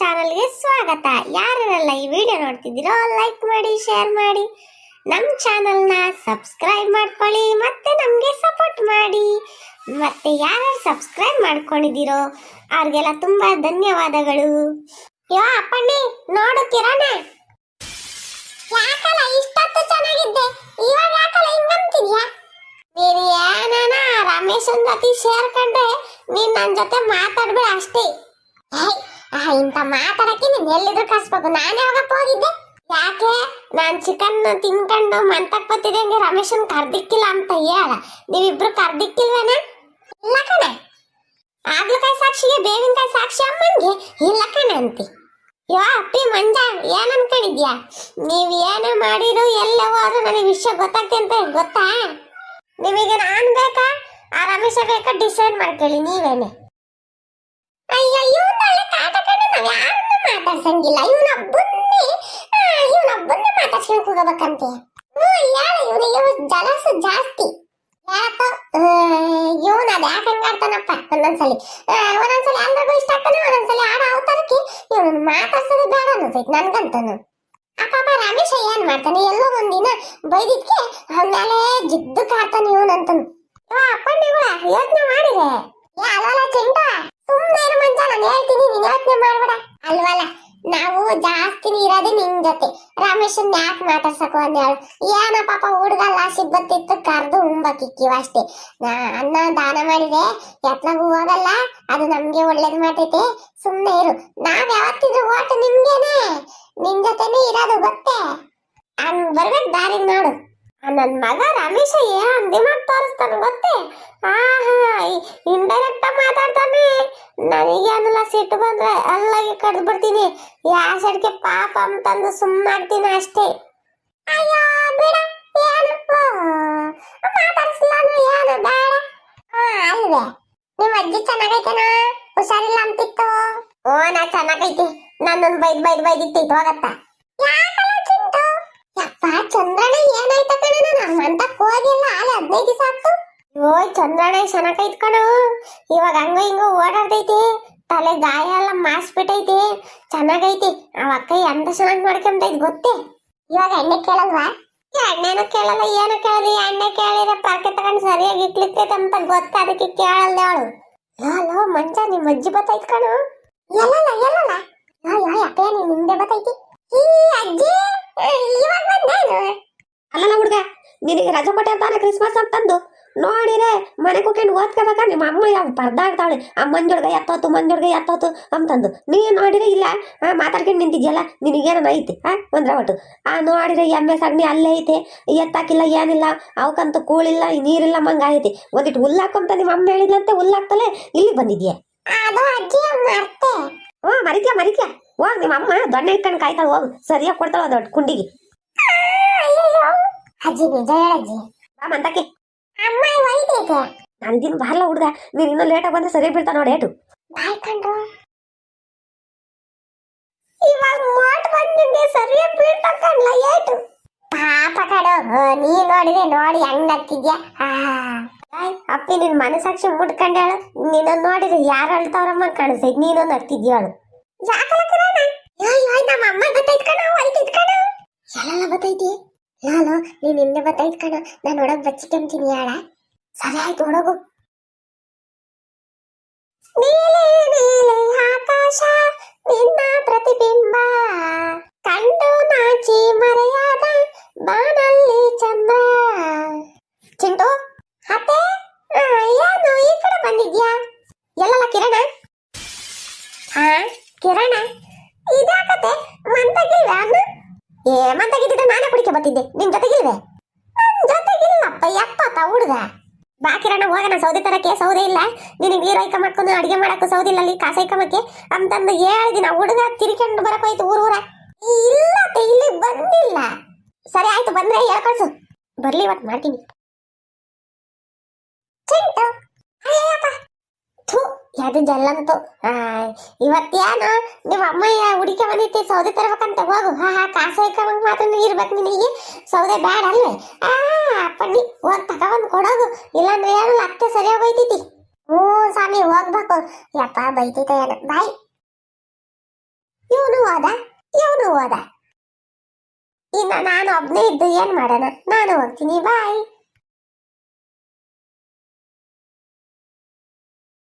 ಚಾನಲ್ಗೆ ಸ್ವಾಗತ. ಯಾರೆಲ್ಲ ಈ ವಿಡಿಯೋ ನೋಡ್ತಿದ್ದೀರೋ ಲೈಕ್ ಮಾಡಿ ಶೇರ್ ಮಾಡಿ. ನಮ್ಮ ಚಾನಲ್ನ ಸಬ್ಸ್ಕ್ರೈಬ್ ಮಾಡ್ಕೊಳ್ಳಿ, ಮತ್ತೆ ನಮಗೆ ಸಪೋರ್ಟ್ ಮಾಡಿ. ಮತ್ತೆ ಯಾರು ಸಬ್ಸ್ಕ್ರೈಬ್ ಮಾಡ್ಕೊಂಡಿದ್ದೀರೋ ಅವ್ರಿಗೆಲ್ಲ ತುಂಬಾ ಧನ್ಯವಾದಗಳು. ಯೋ, ಅಪ್ಪಣ್ಣಿ ನೋಡು ಕಿರಣ ಯಾಕಲ್ಲ ಇಷ್ಟೊತ್ತು ರಮೇಶನ್ ಜೊತೆ ಸೇರ್ಕೊಂಡ್ರೆ ನೀನ್ ನನ್ನ ಜೊತೆ ಮಾತಾಡ್ಬೇಡ ಅಷ್ಟೇ. ಆ, ಇಂಥ ಮಾತಾಡಕ್ಕೆ ನೀನ್ ಎಲ್ಲಿದ್ರು ಕಳ್ಸ್ಬೇಕು ನಾನು ಯಾವಾಗಪ್ಪ ಹೋಗಿದ್ದೆ? ಯಾಕೆ? ನಾನ್ ಚಿಕನ್ ತಿನ್ಕೊಂಡು ಮಂತಕ್ ಬತ್ತಿದೆ ಹಂಗೆ ರಮೇಶನ್ ಕರ್ದಿಕ್ಕಿಲ್ಲ ಅಂತ ಹೇಳ. ನೀವಿಬ್ರು ಕರ್ದಿಕ್ಕಿಲ್ವೇನ? ಇಲ್ಲ ಕಣೆ. ಆಗ್ಲಕಾಯಿ ಸಾಕ್ಷಿಗೆ ಬೇವಿನಕಾಯಿ ಸಾಕ್ಷಿ ಅಮ್ಮನ್ಗೆ? ಇಲ್ಲ ಕಣೆ ಅಂತಿ. ಯೋ ಅಪ್ಪಿ ಮಂಜ ಏನ್ ಅನ್ಕೊಂಡಿದ್ಯಾ? ನೀವ್ ಏನೇ ಮಾಡಿರು ಎಲ್ಲ ಹೋದ್ರು ನನಗೆ ವಿಷಯ ಗೊತ್ತಾಗ್ತಿ ಅಂತ ಗೊತ್ತಾ? ನಿಮಗೆ ನಾನ್ ಬೇಕಾ? ಆ ರಮೇಶ ಬೇಕಾ? ಡಿಸೈಡ್ ಮಾಡ್ಕೊಳ್ಳಿ ನೀವೇನೆ ಅಯ್ಯೋ ಇವನೊಳ್ಳೆ ಕಾಟ ಕಣ ನಾವ್ ಯಾರನ್ನು ಮಾತಾಡ್ಸಂಗಿಲ್ಲ. ಇವನೊಬ್ಬನ್ನೇ ಇವನೊಬ್ಬನ್ನೇ ಮಾತಾಡ್ಸ್ಕೊಂಡು ಹೋಗಬೇಕಂತೆ ಯಾರು ಇವನು ಇವ್ ಜಲಸ ಜಾಸ್ತಿ. ಯಾಕೋ ಇವನ ಅದ ಯಾಕೆ ಹಂಗಾಡ್ತಾನಪ್ಪ ಒಂದೊಂದ್ಸಲಿ. ಒಂದೊಂದ್ಸಲಿ ಎಲ್ರಿಗೂ ಇಷ್ಟ ಆಗ್ತಾನೆ, ಒಂದೊಂದ್ಸಲಿ ಆಡ ಅವತಾರಕ್ಕೆ ಇವನು ಮಾತಾಡ್ಸೋದು ಬೇಡ ಅನ್ನಿಸ್ತೈತೆ ನನ್ಗಂತನು. ಆ ಪಾಪ ರಮೇಶ ಏನ್ ಮಾಡ್ತಾನೆ? ಎಲ್ಲೋ ಒಂದಿನ ಬೈದಿದ್ಕೆ ಆಮೇಲೆ ಜಿದ್ದು ಕಾಡ್ತಾನೆ ಇವನಂತನು ಅಪ್ಪಣ್ಣಿಗಳ ಯೋಚನೆ ಮಾಡಿದೆ. ಏ ಅಲ್ವಲ್ಲ ಚಿಂತಾ ಸುಮ್ಮನೆ ಮಂಜ ನಾನು ಹೇಳ್ತೀನಿ, ನೀನು ಯೋಚನೆ ಮಾಡ್ಬೇಡ. ಅಲ್ವಲ್ಲ? ನಾವು ಜಾಸ್ತಿ ಇರೋದು ನಿನ್ ಜೊತೆ. ರಮೇಶನ್ ಯಾಕೆ ಮಾತಾಡ್ಸಕು ಅಂತ ಹೇಳು. ಏನೋ ಪಾಪ ಹುಡುಗ ಲಾಸಿಗೆ ಬತ್ತಿತ್ತು ಕರ್ದು ಉಂಬಕ್ಕಿಕ್ಕಿವ ಅಷ್ಟೇ. ನಾ ಅನ್ನ ದಾನ ಮಾಡಿದೆ. ಎತ್ಲಾಗೂ ಹೋಗಲ್ಲ. ಅದು ನಮ್ಗೆ ಒಳ್ಳೇದ್ ಮಾಡ್ತೈತೆ. ಸುಮ್ಮನೆ ಇರು. ನಾವ್ ಯಾವತ್ತಿದ್ರು ಓಟು ನಿಮ್ಗೇನೆ. ನಿನ್ ಜೊತೆನೆ ಇರೋದು ಗೊತ್ತೇ? ಅನ್ ಬರ್ಬೇಕು ದಾರಿ ನೋಡು. ನನ್ ಮಗ ರಮೇಶ ಏನ್ ದಿಮಾಗ್ ತೋರಿಸ್ತಾನ ಗೊತ್ತೇ? ಆಹಾ ಮಾತಾಡ್ತಾನೆ ನನಗೇನಲ್ಲ ಸಿಟ್ಟು ಬಂದ್ರೆ ಅಲ್ಲಾಗಿ ಕಡ್ದು ಬಿಡ್ತೀನಿ. ಯಾ ಸೈಡ್ಗೆ ಪಾಪ ಅಂತಂದು ಸುಮ್ಮನಾಗ್ತೀನಿ ಅಷ್ಟೇ. ಅಯ್ಯೋ, ಬಿಡ, ಏನು? ಓ, ನಾ ಚೆನ್ನಾಗೈತಿ. ಬೈದ್ ಬೈದ್ ಯಪ್ಪ ಏನಾಯ್ತ ಕಣ ನಾನು ಅಂತ ಹೋಗಿಲ್ಲ. ಅಲ್ಲಿ ಹದಿನೈದು ದಿವಸ ಓಯ್ ಚಂದ್ರಣ್ಣ ಚೆನ್ನಾಗೈತ್ ಕಣ ಇವಾಗ ಹಂಗ ಹಿಂಗ ಓಡಾಡ್ತೈತಿ. ತಲೆ ಗಾಯ ಎಲ್ಲ ಮಾಸ್ಬಿಟ್ಟೈತಿ ಚೆನ್ನಾಗೈತಿ. ಅವ ಅಕ್ಕ ಎಂತ ಚೆನ್ನಾಗಿ ನೋಡ್ಕೊಂತೈತಿ ಗೊತ್ತೇ? ಇವಾಗ ಎಣ್ಣೆ ಕೇಳಲ್ವಾ? ಈ ಎಣ್ಣೆನೂ ಕೇಳಲ್ಲ, ಏನು ಕೇಳಿ ಅಣ್ಣ ಕೇಳಿದ್ರೆ ಪರ್ಕೆ ತಗೊಂಡು ಸರಿಯಾಗಿ ಇಟ್ಲಿಕ್ಕೆ ಅಂತ ಗೊತ್ತ? ಅದಕ್ಕೆ ಕೇಳಲ್ಲ ಅವಳು. ಲೋ ಮಂಜ ನಿಮ್ಮ ಅಜ್ಜಿ ಬತ್ತೈತ್ ಕಣು ಎಲ್ಲಲ್ಲ ಎಲ್ಲಲ್ಲ? ಯಾ ಯಾ ಹಿಂದೆ ಬತ್ತೈತಿ ಈ ಅಜ್ಜಿ ಇವಾಗ ಬಂದೇನು ಅಲ್ಲಲ್ಲ ಹುಡುಗ, ನಿನಗೆ ರಜೆ ಕೊಟ್ಟೆ ಅಂತಾನೆ ಕ್ರಿಸ್ಮಸ್ ಅಂತಂದು ನೋಡಿರೆ ಮನೆ ಕುಟ್ಕೊಂಡು ಓದ್ಕೋಬೇಕ? ನಿಮ್ಮ ಅಮ್ಮ ಯಾವ ಪರ್ದಾಡ್ತಾಳೆ? ಆ ಮಂಜೊಡ್ಗ ಎತ್ತೋತು ಮಂಜೊಡ್ಗ ಎತ್ತೋತು ಅಂತಂದು. ನೀ ನೋಡಿರೆ ಇಲ್ಲ? ಮಾತಾಡ್ಕೊಂಡು ನಿಂತಿದ್ಯಲ್ಲ? ನಿನಗೇನ ಐತಿ? ಆ ಒಂದ್ರ ಒಟ್ಟು. ಆ ನೋಡಿರೆ ಎಮ್ಮೆ ಸಗಣಿ ಅಲ್ಲೇ ಐತೆ. ಎತ್ತಾಕಿಲ್ಲ ಏನಿಲ್ಲ. ಅವಕ್ಕಂತೂ ಕೂಳಿಲ್ಲ ನೀರಿಲ್ಲ ಮಂಗ ಐತಿ. ಒಂದಿಟ್ಟು ಹುಲ್ಲಾಕೊಂತ ನಿಮ್ಮ ಅಮ್ಮ ಹೇಳಿದ್ಲಂತೆ ಹುಲ್ಲಾಕ್ತಲೇ ಇಲ್ಲಿ ಬಂದಿದ್ಯೆ. ಅದು ಅಜ್ಜಿ ಮರ್ತೆ ಹ್ಞೂ ಮರಿತ್ಯಾ ಮರಿತ್ಯಾ. ಹೋಗ್ ನಿಮ್ಮ ಅಮ್ಮ ದೊಣ್ಣೆ ಇಟ್ಕೊಂಡು ಕಾಯ್ತಾಳೆ ಹೋಗು. ಸರಿಯಾಗಿ ಕೊಡ್ತಾಳ ದೊಡ್ಡ ಕುಂಡಿಗೆ. ಅಜ್ಜಿ ನಿಜ ಹೇಳಜ್ಜಿ. ಬಾ ಮಂತಕ್ಕೆ ಅಮ್ಮ ಒಯ್ದೈತೆ ನನ್ಗಿನ್ ಬರಲ್ಲ ಹುಡ್ಗ ನೀನು ಇನ್ನೂ ಲೇಟಾಗಿ ಬಂದ್ರೆ ಸರಿ ಬೀಳ್ತಾ ನೋಡಿ ಏಟು ಬಾಯ್ ಕಂಡ್ರು ಇವಾಗ ಮಾಟ್ ಬಂದಿದ್ದೆ ಸರಿಯಾಗಿ ಬೀಳ್ತಕ್ಕಲ್ಲ ಏಟು ಪಾಪ ಕಡು ನೀ ನೋಡಿದೆ ನೋಡಿ ಹೆಂಗ್ ನಕ್ಕಿದ್ಯಾ ಆ ಅಪ್ಪಿ ನಿನ್ ಮನಸಾಕ್ಷಿ ಮುಟ್ಕೊಂಡಾಳು ನೀನು ನೋಡಿದ್ರೆ ಯಾರು ಅಳ್ತಾವ್ರಮ್ಮ ಕಾಣಿಸ್ತೈತಿ ನೀನು ನಗ್ತಿದ್ಯಾಳು ಯಾಕಲ್ಲ ಕಿರಣ ಅಯ್ಯೋ ನಮ್ಮ ಅಮ್ಮ ಬತ್ತೈತ್ ಕಣ ಹೋಯ್ತೈತ್ ಕಣ ಎಲ್ಲ ಬತ್ತೈತಿ ನಾನು ನೀನ್ ಹಿಂದೆ ಬತ್ತೈತ್ ನಾನು ಒಳಗ್ ಬಚ್ಚಿಕೊಂತೀನಿ ಯಾಳ. ಸರಿ ಆಯ್ತು ಒಳಗು ನೀಲಿ ನೀಲಿ ಆಕಾಶ, ನಿನ್ನ ಪ್ರತಿಬಿಂಬ. ಕಂಡು ನಾಚಿ ಮರೆಯಾದ ಬಾನಲ್ಲಿ ಚಂದ್ರ. ಚಿಂಟು, ಅತ್ತೆ ಏನು ಈ ಕಡೆ ಬಂದಿದ್ಯಾ? ಎಲ್ಲಲ್ಲ ಕಿರಣ? ಹಾ ಕಿರಣ? ಇದಾಕತೆ ಮಂತಗಿಲ್ವೇ ಅನ್ನ ಏ ಮಂತಗಿದ್ದಿದ್ರೆ ನಾನೇ ಕುಡಿಕೆ ಬತ್ತಿದ್ದೆ ನಿನ್ ಜೊತೆಗಿಲ್ವೆ? ಜೊತೆಗಿಲ್ಲಪ್ಪ ಯಪ್ಪತ್ತ ಹುಡುಗ. ಬಾ ಬಾಕಿರಣ್ಣ ಹೋಗೋಣ. ಸೌದೆ ತರಕ್ಕೆ ಸೌದೆ ಇಲ್ಲ. ನಿನಗೆ ನೀರು ಐಕ ಮಾಡ್ಕೊಂಡು ಅಡಿಗೆ ಮಾಡಕ್ಕೂ ಸೌದೆ ಇಲ್ಲ ಅಲ್ಲಿ, ಕಾಸು ಐಕಮಕ್ಕೆ ಅಂತಂದು ಹೇಳಿದಿನ ಹುಡುಗ ತಿರ್ಕೊಂಡು ಬರಕೋಯ್ತು ಊರು ಊರ. ಇಲ್ಲ ಇಲ್ಲಿ ಬಂದಿಲ್ಲ. ಸರಿ ಆಯ್ತು, ಬಂದ್ರೆ ಹೇಳ್ಕಳ್ಸು. ಬರ್ಲಿ ಇವತ್ತು ಮಾಡ್ತೀನಿ. ಚಿಂಟು. ಅಯ್ಯಪ್ಪ ಯಾವ್ದು ಜಲ್ಲಂತು ಇವತ್ತೇನು ನಿಮ್ಮ ಅಮ್ಮ ಹುಡುಕಿ ಬಂದಿತ್ತು ಸೌದೆ ತರ್ಬೇಕಂತ. ಹೋಗು. ಹಾ ಹಾ, ಕಾಸು ಐಕಮಂಗ್ ಮಾತ್ರ ಇರ್ಬೇಕು ನಿನಗೆ. ಸೌದೆ ಬೇಡ ಅಲ್ವೇ? ಆ ಪಣ್ಣಿ ಹೋಗ್ ತಗೊಂಡ್ ಕೊಡೋಗು. ಇಲ್ಲಾಂದ್ರೆ ಏನು, ಅತ್ತೆ ಸರಿಯಾಗಿ ಹೋಯ್ತೈತಿ ಹ್ಞೂ, ಸ್ವಾಮಿ, ಹೋಗ್ಬೇಕು. ಯಪ್ಪ ಬೈತೈತೆ ಏನು? ಬಾಯ್. ಇವನು ಹೋದ? ಇವನು ಹೋದ? ಇನ್ನು ನಾನು ಒಬ್ನೇ ಇದ್ದು, ಏನ್ ಮಾಡೋಣ? ನಾನು ಹೋಗ್ತೀನಿ. ಬಾಯ್.